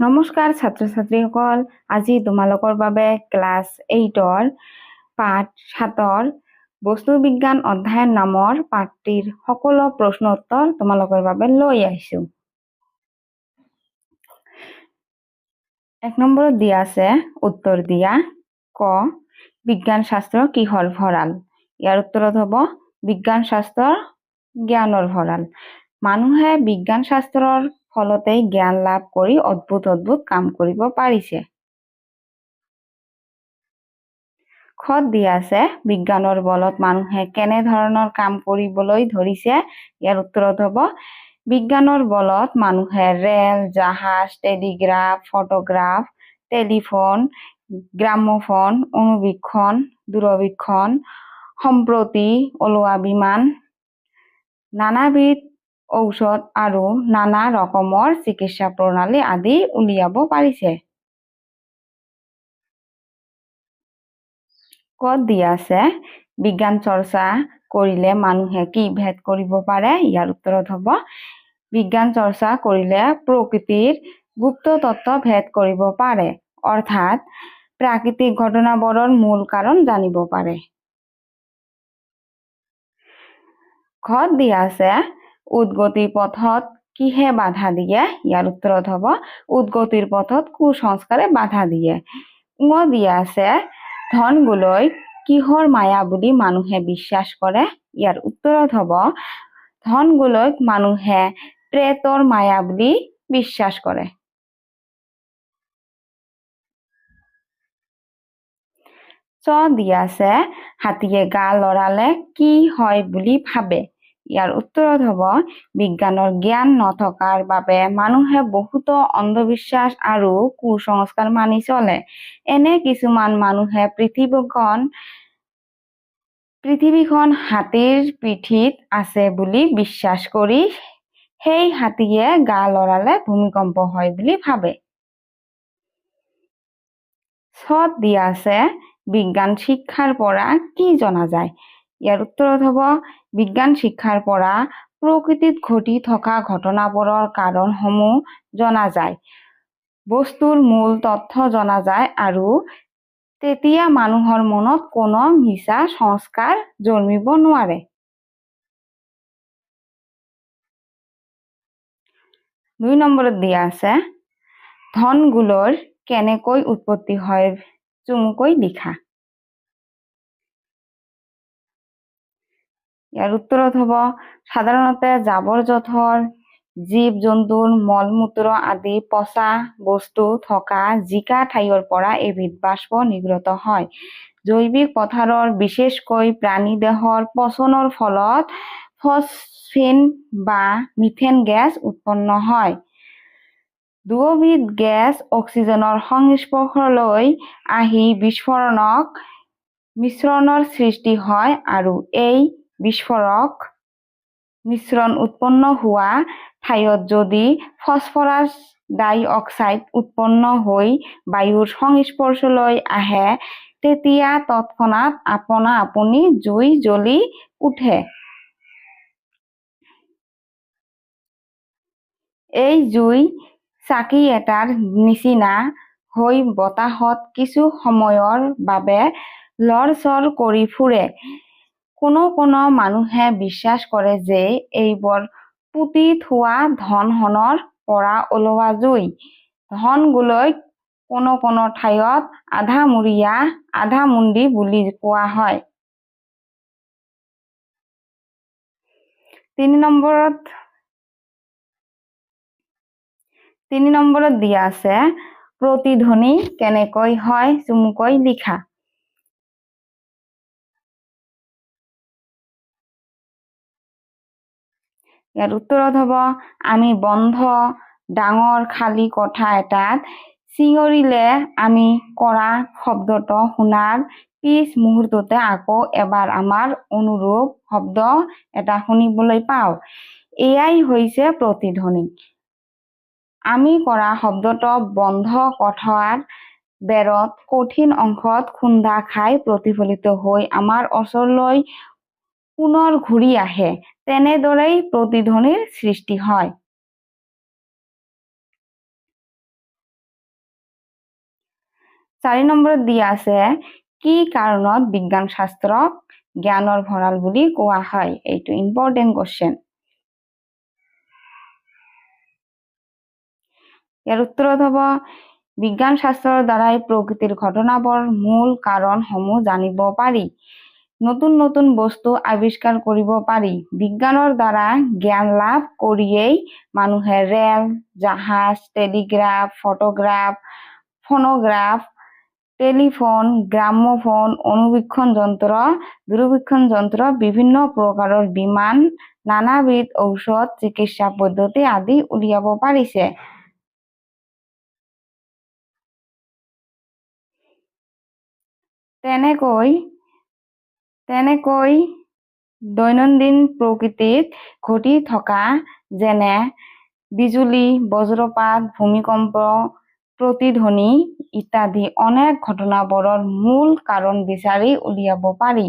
নমস্কাৰ ছাত্ৰ ছাত্ৰীসকল আজি তোমালোকৰ বাবে ক্লাছ এইটৰ পাঠ সাতৰ বস্তু বিজ্ঞান অধ্যয়ন নামৰ পাঠটিৰ সকলো প্ৰশ্ন উত্তৰ তোমালোকৰ বাবে লৈ আহিছোঁ। এক নম্বৰত দিয়া আছে, উত্তৰ দিয়া, ক বিজ্ঞান শাস্ত্ৰ কিহৰ ভঁৰাল? ইয়াৰ উত্তৰত হ'ব বিজ্ঞান শাস্ত্ৰৰ জ্ঞানৰ ভঁৰাল। মানুহে বিজ্ঞান শাস্ত্ৰৰ ফলতেই জ্ঞান লাভ কৰি অদ্ভুত অদ্ভুত কাম কৰিব পাৰিছে। খত দিয়া আছে, বিজ্ঞানৰ বলত মানুহে কেনে ধৰণৰ কাম কৰিবলৈ ধৰিছে, ইয়াৰ উত্তৰত হ'ব, বিজ্ঞানৰ বলত মানুহে ৰেল, জাহাজ, টেলিগ্ৰাফ, ফটোগ্ৰাফ, টেলিফোন, গ্ৰামোফোন, অনুবীক্ষণ, দূৰবীক্ষণ, সম্প্ৰতি ওলোৱা বিমান, নানাবিধ ঔষধ আৰু নানা ৰকমৰ চিকিৎসা প্ৰণালী আদি উলিয়াব পাৰিছে। ক'ত দিয়া আছে? বিজ্ঞান চৰ্চা কৰিলে মানুহে কি ভেদ কৰিব পাৰে? ইয়াৰ উত্তৰত হ'ব, বিজ্ঞান চৰ্চা কৰিলে প্ৰকৃতিৰ গুপ্ত তত্ত্ব ভেদ কৰিব পাৰে, অৰ্থাৎ প্ৰাকৃতিক ঘটনাবোৰৰ মূল কাৰণ জানিব পাৰে। ঘত দিয়া আছে? উদগতিৰ পথত কিহে বাধা দিয়ে? ইয়াৰ উত্তৰত হ'ব, উদগতিৰ পথত কুসংস্কাৰে বাধা দিয়ে। উঙ দিয়া আছে, ধনগুলৈ কিহৰ মায়া বুলি মানুহে বিশ্বাস কৰে? ইয়াৰ উত্তৰত হ'ব ধনগুলৈক মানুহে প্ৰেতৰ মায়া বুলি বিশ্বাস কৰে। চ দিয়া আছে, হাতীয়ে গা লৰালে কি হয় বুলি ভাবে? ইয়াৰ উত্তৰত হ'ব, বিজ্ঞানৰ জ্ঞান নথকাৰ বাবে মানুহে বহুতো অন্ধবিশ্বাস আৰু কুসংস্কাৰ মানি চলে। এনে কিছুমান মানুহে পৃথিৱীখন পৃথিৱীখন হাতীৰ পিঠিত আছে বুলি বিশ্বাস কৰি সেই হাতীয়ে গা লৰালে ভূমিকম্প হয় বুলি ভাবে। চত দিয়া আছে, বিজ্ঞান শিক্ষাৰ পৰা কি জনা যায়? ইয়াৰ উত্তৰত হ'ব বিজ্ঞান শিক্ষাৰ পৰা প্ৰকৃতিত ঘটি থকা ঘটনাবোৰৰ কাৰণসমূহ জনা যায়। বস্তুৰ মূল তথ্য জনা যায় আৰু তেতিয়া মানুহৰ মনত কোনো মিছা সংস্কাৰ জন্মিব নোৱাৰে। দুই নম্বৰত দিয়া আছে, ধনগুলৰ কেনেকৈ উৎপত্তি হয় চমুকৈ লিখা। ইয়াৰ উত্তৰত হ'ব সাধাৰণতে জাবৰ জোথৰ জীৱ জন্তুৰ মল মূত্ৰ আদি, পচা বস্তু থকা জিকা ঠাইৰ পৰা এবিধ বাষ্প নিৰ্গত হয়। জৈৱিক পথাৰৰ বিশেষকৈ প্ৰাণী দেহৰ পচনৰ ফলত ফচফিন বা মিথেন গেছ উৎপন্ন হয়। দুয়োবিধ গেছ অক্সিজেনৰ সংস্পৰ্শলৈ আহি বিস্ফোৰণক মিশ্ৰণৰ সৃষ্টি হয় আৰু এই বিস্ফোৰক মিশ্ৰণ উৎপন্ন হোৱা ঠাইত যদি ফছফৰাছ ডাই অক্সাইড উৎপন্ন হৈ বায়ুৰ সংস্পৰ্শলৈ আহে, তেতিয়া তৎক্ষণাৎ আপনা আপুনি জুই জ্বলি উঠে। এই জুই চাকি এটাৰ নিচিনা হৈ বতাহত কিছু সময়ৰ বাবে লৰচৰ কৰি ফুৰে। কোনো কোনো মানুহে বিশ্বাস কৰে যে এইবোৰ পুতি থোৱা ধন সোণৰ পৰা ওলোৱা জুই। ধনগুলৈক কোনো কোনো ঠাইত আধামুৰীয়া আধামুণ্ডি বুলি কোৱা হয়। তিনি নম্বৰত তিনি নম্বৰত দিয়া আছে, প্ৰতিধ্বনি কেনেকৈ হয় চমুকৈ লিখা। ইয়াৰ উত্তৰত হ'ব আমি বন্ধ ডাঙৰ খালী কোঠা এটাত। চিঞৰিলে আমি কৰা শব্দটো শুনাৰ পিছ মুহূৰ্ততে আকৌ এবাৰ আমাৰ অনুৰূপ শব্দ এটা শুনিবলৈ পাওঁ। এয়াই হৈছে প্ৰতিধ্বনি। আমি কৰা শব্দটো বন্ধ কোঠাৰ বেৰত কঠিন অংশত খুন্দা খাই প্ৰতিফলিত হৈ আমাৰ ওচৰলৈ পুনৰ ঘূৰি আহে, তেনেদৰেই প্ৰতিধ্বনিৰ সৃষ্টি হয়। চাৰি নম্বৰত দিয়া আছে, কি কাৰণত বিজ্ঞান শাস্ত্ৰক জ্ঞানৰ ভঁৰাল বুলি কোৱা হয়? এইটো ইম্পৰ্টেণ্ট কুৱেশ্যন ইয়াৰ উত্তৰত হ'ব বিজ্ঞান শাস্ত্ৰৰ দ্বাৰাই প্ৰকৃতিৰ ঘটনাবোৰ মূল কাৰণসমূহ জানিব পাৰি। নতুন নতুন বস্তু আৱিষ্কাৰ কৰিব পাৰি। বিজ্ঞানৰ দ্বাৰা জ্ঞান লাভ কৰিয়েই মানুহে ৰেল, জাহাজ, telegraph, photograph, phonograph, telephone, gramophone অনুবীক্ষণ যন্ত্ৰ, দূৰবীক্ষণ যন্ত্ৰ, বিভিন্ন প্ৰকাৰৰ বিমান, নানাবিধ ঔষধ, চিকিৎসা পদ্ধতি আদি উলিয়াব পাৰিছে। তেনেকৈ তেনেকৈ দৈনন্দিন প্ৰকৃতিত ঘটি থকা যেনে বিজুলী, বজ্ৰপাত, ভূমিকম্প, প্ৰতিধ্বনি ইত্যাদি অনেক ঘটনাবোৰৰ মূল কাৰণ বিচাৰি উলিয়াব পাৰি।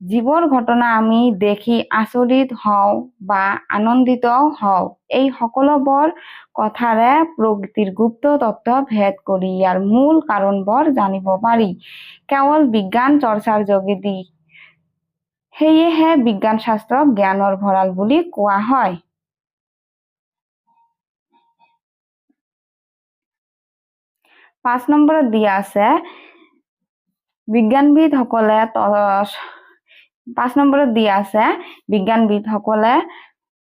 যিবোৰ ঘটনা আমি দেখি আচৰিত হওঁ বা আনন্দিত হওঁ। এই সকলোবোৰ কথাৰে প্ৰকৃতিৰ গুপ্ত তত্ত্ব ভেদ কৰি ইয়াৰ মূল কাৰণবোৰ জানিব পাৰি। কেৱল বিজ্ঞান চৰ্চাৰ যোগেদি সেয়েহে বিজ্ঞান শাস্ত্ৰক জ্ঞানৰ ভঁৰাল বুলি কোৱা হয়। পাঁচ নম্বৰত দিয়া আছে, বিজ্ঞানবিদসকলে পাঁচ নম্বৰত দিয়া আছে, বিজ্ঞানবিদসকলে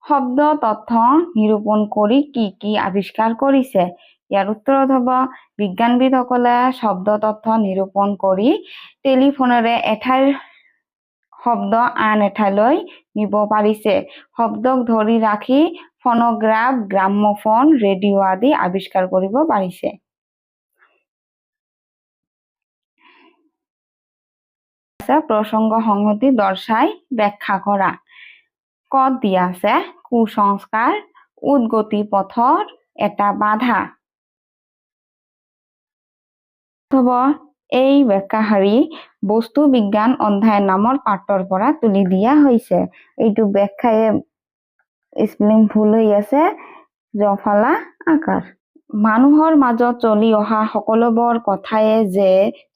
শব্দ, তথ্য নিৰূপণ কৰি কি কি আৱিষ্কাৰ কৰিছে। ইয়াৰ উত্তৰত হ'ব, বিজ্ঞানবিদসকলে শব্দ, তথ্য নিৰূপণ কৰি টেলিফোনেৰে এঠাইৰ শব্দ আন এঠাইলৈ নিব পাৰিছে। শব্দক ধৰি ৰাখি ফোনোগ্ৰাফ, গ্ৰামোফোন, ৰেডিঅ' আদি আৱিষ্কাৰ কৰিব পাৰিছে। প্ৰসংগ সংহতি দৰ্শাই ব্যাখ্যা কৰা। কত দিয়া আছে কুসংস্কাৰ, উদ্গতি পথৰ এটা বাধা। অথবা এই ব্যাখ্যাশাৰী বস্তু বিজ্ঞান অধ্যায় নামৰ পাঠৰ পৰা তুলি দিয়া হৈছে। এইটো ব্যাখ্যায়ে স্পেলিং ভুল হৈ আছে, জফালা আকাৰ। মানুহৰ মাজত চলি অহা সকলোবোৰ কথায়ে যে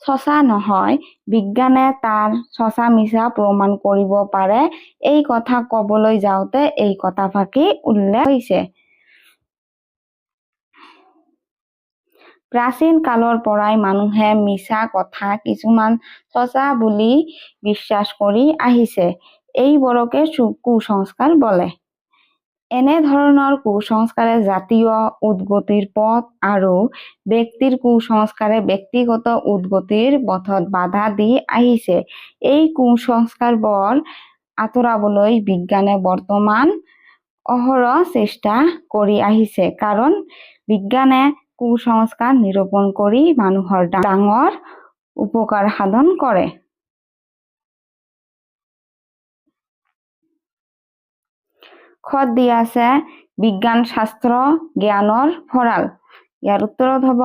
সঁচা নহয়, বিজ্ঞানে তাৰ সঁচা মিছা প্ৰমাণ কৰিব পাৰে। এই কথা কবলৈ যাওঁতে এই কথাফাকি উল্লেখ হৈছে। প্ৰাচীন কালৰ পৰাই মানুহে মিছা কথা কিছুমান সঁচা বুলি বিশ্বাস কৰি আহিছে। এইবোৰকে কুসংস্কাৰ বোলে। এনেধৰণৰ কুসংস্কাৰে জাতীয় উদ্গতিৰ পথ আৰু ব্যক্তিৰ কুসংস্কাৰে ব্যক্তিগত উদ্গতিৰ পথত বাধা দি আহিছে। এই কুসংস্কাৰবোৰ আঁতৰাবলৈ বিজ্ঞানে বৰ্তমান অহৰহ চেষ্টা কৰি আহিছে। কাৰণ বিজ্ঞানে কুসংস্কাৰ নিৰূপণ কৰি মানুহৰ ডাঙৰ উপকাৰ সাধন কৰে খত দিয়া আছে বিজ্ঞান শাস্ত্ৰ জ্ঞানৰ ভঁৰাল। ইয়াৰ উত্তৰত হ'ব,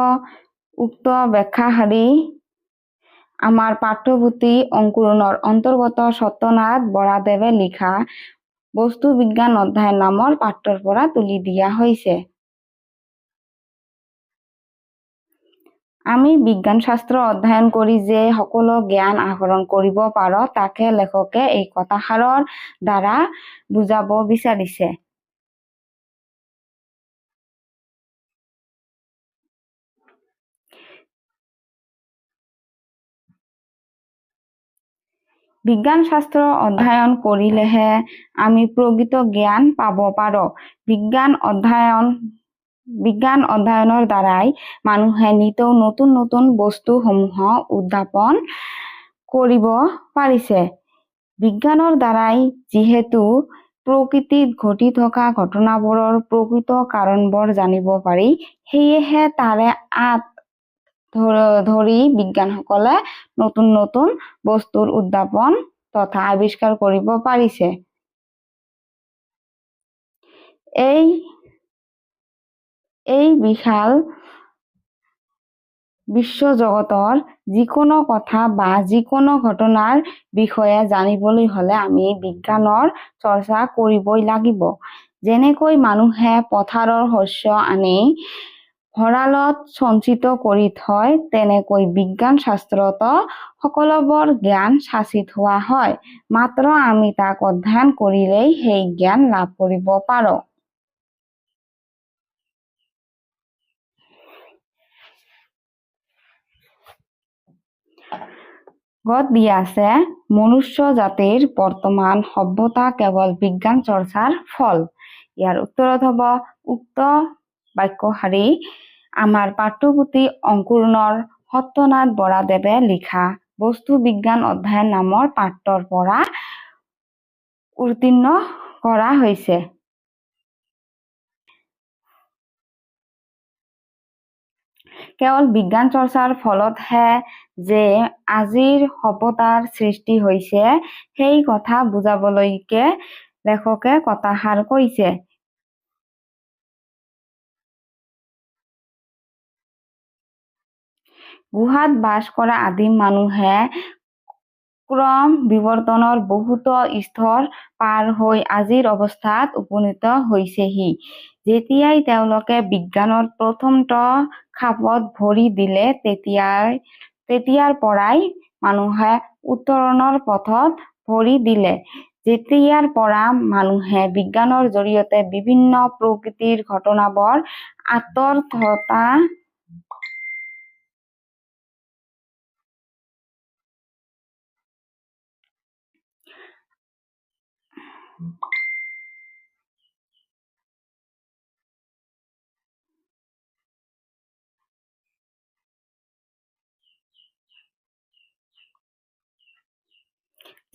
উক্ত ব্যাখ্যাশাৰী আমাৰ পাঠ্যপুথি অংকুৰণৰ অন্তৰ্গত সত্যনাথ বৰাদেৱে লিখা বস্তু বিজ্ঞান অধ্যায় নামৰ পাঠৰ পৰা তুলি দিয়া হৈছে। আমি বিজ্ঞান শাস্ত্ৰ অধ্যয়ন কৰি যে সকলো জ্ঞান আহৰণ কৰিব পাৰোঁ, তাকে লেখকে এই কথাষাৰৰ দ্বাৰা বুজাব বিচাৰিছে। বিজ্ঞান শাস্ত্ৰ অধ্যয়ন কৰিলেহে আমি প্ৰকৃত জ্ঞান পাব পাৰোঁ। বিজ্ঞান অধ্যয়ন বিজ্ঞান অধ্যয়নৰ দ্বাৰাই মানুহে নিতৌ নতুন নতুন বস্তুসমূহ উদ্ভাৱন কৰিব পাৰিছে। বিজ্ঞানৰ দ্বাৰাই যিহেতু প্ৰকৃতিত ঘটি থকা ঘটনাবোৰৰ প্ৰকৃত কাৰণবোৰ জানিব পাৰি, সেয়েহে তাৰে আঁত ধৰি বিজ্ঞানীসকলে নতুন নতুন বস্তুৰ উদ্ভাৱন তথা আৱিষ্কাৰ কৰিব পাৰিছে। এই এই বিশাল বিশ্বজগতৰ যিকোনো কথা বা যিকোনো ঘটনাৰ বিষয়ে জানিবলৈ হলে আমি বিজ্ঞানৰ চৰ্চা কৰিবই লাগিব। যেনেকৈ মানুহে পথাৰৰ শস্য আনি ভঁৰালত সঞ্চিত কৰি থয়, তেনেকৈ বিজ্ঞান শাস্ত্ৰতো সকলোবোৰ জ্ঞান সাঁচি থোৱা হয়। মাত্ৰ আমি তাক অধ্যয়ন কৰিলেই সেই জ্ঞান লাভ কৰিব পাৰোঁ। গত দিয়া আছে মনুষ্য জাতিৰ বৰ্তমান সভ্যতা কেৱল বিজ্ঞান চৰ্চাৰ ফল। ইয়াৰ উত্তৰত হ'ব উক্ত বাক্যশাৰী আমাৰ পাঠ্যপুথি অংকুৰণৰ সত্যনাথ বৰাদেৱে লিখা বস্তু বিজ্ঞান অধ্যয়ন নামৰ পাঠৰ পৰা উত্তীৰ্ণ কৰা হৈছে। কেৱল বিজ্ঞান চৰ্চাৰ ফলতহে যে আজিৰ সভ্যতাৰ সৃষ্টি হৈছে, সেই কথা বুজাবলৈকে লেখকে কথাষাৰ কৈছে। গুহাত বাস কৰা আদিম মানুহে ক্ৰম বিৱৰ্তনৰ বহুতো স্তৰ পাৰ হৈ আজিৰ অৱস্থাত উপনীত হৈছেহি। যেতিয়াই তেওঁলোকে বিজ্ঞানৰ প্ৰথমটো খাপত ভৰি দিলে, তেতিয়াই, তেতিয়াৰ পৰাই মানুহে উত্তৰণৰ পথত ভৰি দিলে। যেতিয়াৰ পৰা মানুহে বিজ্ঞানৰ জৰিয়তে বিভিন্ন প্ৰকৃতিৰ ঘটনাবোৰ আঁতৰ্থতা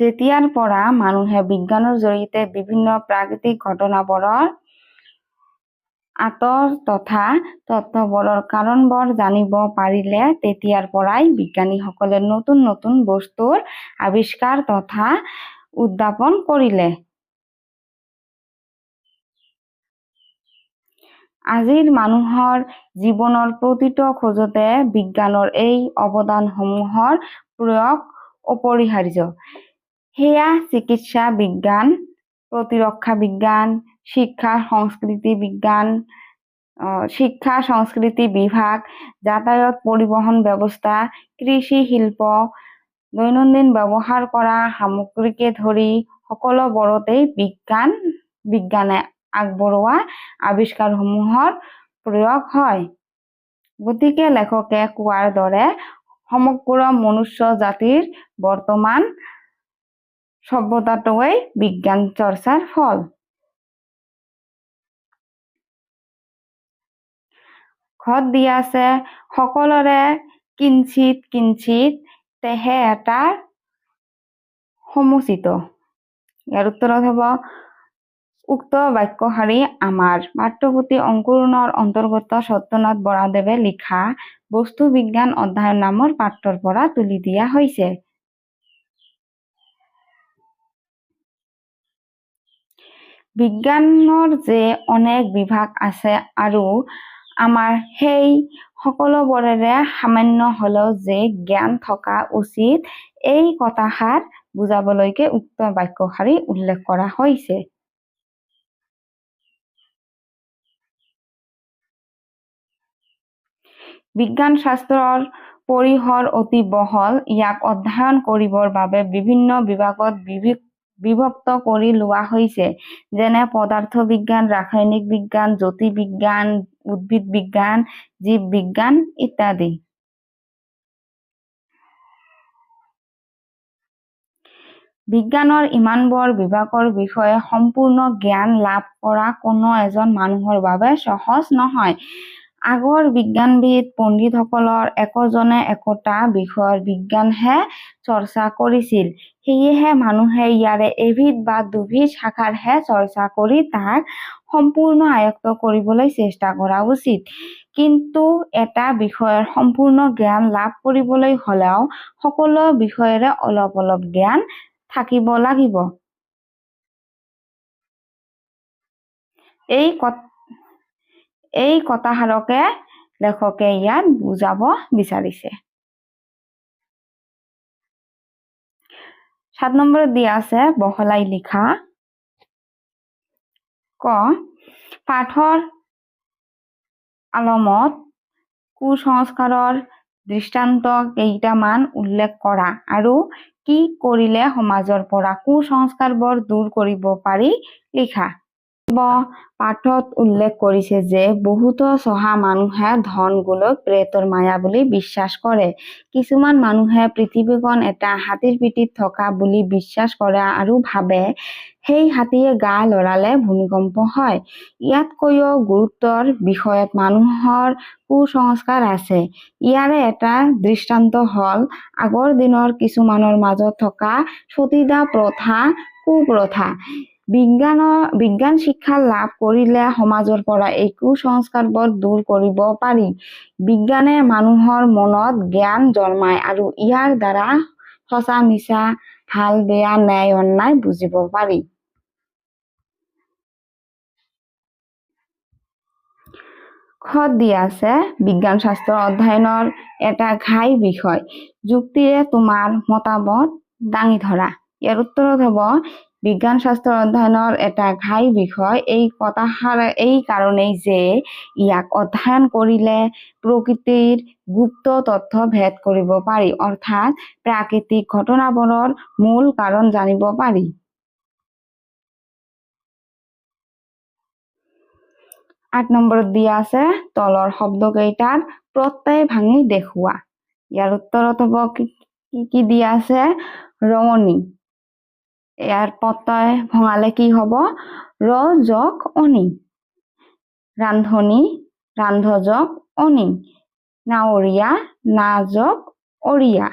যেতিয়াৰ পৰা মানুহে বিজ্ঞানৰ জৰিয়তে বিভিন্ন প্ৰাকৃতিক ঘটনাবোৰৰ আঁতৰ তথা তত্ত্ববোৰৰ কাৰণবোৰ জানিব পাৰিলে তেতিয়াৰ পৰাই বিজ্ঞানীসকলে নতুন নতুন বস্তুৰ আৱিষ্কাৰ তথা উদ্ভাৱন কৰিলে। আজিৰ মানুহৰ জীৱনৰ প্ৰতিটো খোজতে বিজ্ঞানৰ এই অৱদানসমূহৰ প্ৰয়োগ অপৰিহাৰ্য। সেয়া চিকিৎসা বিজ্ঞান প্ৰতিৰক্ষা বিজ্ঞান, শিক্ষা, সংস্কৃতি বিজ্ঞান শিক্ষা, সংস্কৃতি বিভাগ, যাতায়াত পৰিবহন ব্যৱস্থা কৃষি শিল্প, দৈনন্দিন ব্যৱহাৰ কৰা সামগ্ৰীকে ধৰি সকলোবোৰতেই বিজ্ঞান, বিজ্ঞানে আগবঢ়োৱা আৱিষ্কাৰসমূহৰ প্ৰয়োগ হয়। গতিকে লেখকে কোৱাৰ দৰে সমগ্ৰ মনুষ্য জাতিৰ বৰ্তমান সভ্যতাটোৱেই বিজ্ঞান চৰ্চাৰ ফল। ঘৰত দিয়া আছে, সকলোৰে কিঞ্চিত কিঞ্চিত তেহে এটাৰ সমুচিত। ইয়াৰ উত্তৰত হ'ব, উক্ত বাক্যশাৰী আমাৰ পাঠ্যপুথি অংকুৰণৰ অন্তৰ্গত সত্যনাথ বৰাদেৱে লিখা বস্তু বিজ্ঞান অধ্যয়ন নামৰ পাঠৰ পৰা তুলি দিয়া হৈছে। বিজ্ঞানৰ যে অনেক বিভাগ আছে আৰু আমাৰ সেই সকলোবোৰৰে সামান্য হলেও যে জ্ঞান থকা উচিত এই কথাষাৰ বুজাবলৈকে উক্ত বাক্যশাৰী উল্লেখ কৰা হৈছে। বিজ্ঞান শাস্ত্ৰৰ পৰিসৰ অতি বহল। ইয়াক অধ্যয়ন কৰিবৰ বাবে বিভিন্ন বিভাগত বিভি- বিভক্ত কৰি লোৱা হৈছে। যেনে পদাৰ্থ বিজ্ঞান ৰাসায়নিক বিজ্ঞান জ্যোতিৰ্বিজ্ঞান উদ্ভিদ বিজ্ঞান জীৱ বিজ্ঞান ইত্যাদি। বিজ্ঞানৰ ইমানবোৰ বিভাগৰ বিষয়ে সম্পূৰ্ণ জ্ঞান লাভ কৰা কোনো এজন মানুহৰ বাবে সহজ নহয়। আগৰ বিজ্ঞানবিদ পণ্ডিতসকলৰ একোজনে একোটা বিষয়ৰ বিজ্ঞানহে চৰ্চা কৰিছিল। সেয়েহে মানুহে ইয়াৰে এবিধ বা দুবিধ শাখাৰহে চৰ্চা কৰি তাক সম্পূৰ্ণ আয়ত্ত কৰিবলৈ চেষ্টা কৰা উচিত। কিন্তু এটা বিষয়ৰ সম্পূৰ্ণ জ্ঞান লাভ কৰিবলৈ হলেও সকলো বিষয়ৰে অলপ অলপ জ্ঞান থাকিব লাগিব। এই এই কথাষাৰকে লেখকে ইয়াত বুজাব বিচাৰিছে। সাত নম্বৰত দিয়ে আছে, বহলাই লিখা। ক পাঠৰ আলমত কুসংস্কাৰৰ দৃষ্টান্ত কেইটামান উল্লেখ কৰা আৰু কি কৰিলে সমাজৰ পৰা কুসংস্কাৰবোৰ দূৰ কৰিব পাৰি লিখা। পাঠত উল্লেখ কৰিছে যে, বহুতো চহা মানুহে ধন গোলক প্ৰেতৰ মায়া বুলি বিশ্বাস কৰে। কিছুমান মানুহে পৃথিৱীখন এটা হাতীৰ পিঠিত থকা বুলি বিশ্বাস কৰে আৰু ভাবে, সেই হাতীয়ে গা লৰালে ভূমিকম্প হয়। ইয়াতকৈও গুৰুত্বৰ বিষয়ত মানুহৰ কুসংস্কাৰ আছে। ইয়াৰে এটা দৃষ্টান্ত হল, আগৰ দিনৰ কিছুমানৰ মাজত থকা সতীদাহ প্ৰথা, কুপ্ৰথা। বিজ্ঞানৰ বিজ্ঞান শিক্ষা লাভ কৰিলে সমাজৰ পৰা এই কুসংস্কাৰবোৰ দূৰ কৰিব পাৰি। বিজ্ঞানে মানুহৰ মনত জ্ঞান জন্মায় আৰু ইয়াৰ দ্বাৰা সঁচা, মিছা, ভালো, বেয়া, ন্যায়, অন্যায় বুজিব পাৰি। খত দিয়া আছে বিজ্ঞান শাস্ত্ৰ অধ্যয়নৰ এটা ঘাই বিষয়। যুক্তিৰে তোমাৰ মতামত দাঙি ধৰা। ইয়াৰ উত্তৰত হ'ব বিজ্ঞান শাস্ত্ৰ অধ্যয়নৰ এটা ঘাই বিষয়। এই কথাষাৰ, এই কাৰণেই যে ইয়াক অধ্যয়ন কৰিলে প্ৰকৃতিৰ গুপ্ত তথ্য ভেদ কৰিব পাৰি, অৰ্থাৎ প্ৰাকৃতিক ঘটনাবোৰৰ মূল কাৰণ জানিব পাৰি। আঠ নম্বৰত দিয়া আছে, তলৰ শব্দকেইটাৰ প্ৰত্যয় ভাঙি দেখুওৱা। ইয়াৰ উত্তৰত হ'ব কি- কি দিয়া আছে? ৰমণী ইয়াৰ প্ৰত্যয় ভঙালে কি হ'ব? ৰ যক অনি ৰান্ধনী ৰান্ধযক অনি নাৱৰীয়া নাযক অৰিয়া।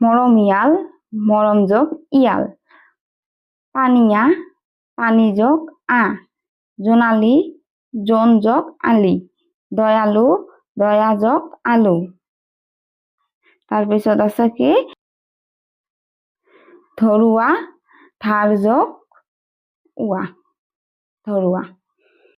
মৰমীয়াল মৰমযোগ ইয়াল। পানীয়া পানীযোগ আ। জোনালী জোনযোগ আলি। দয়ালু দয়াযোগ আলু। তাৰপিছত আছে কি? ধৰুৱা ধাৰ যোগ উৱা ধৰুৱা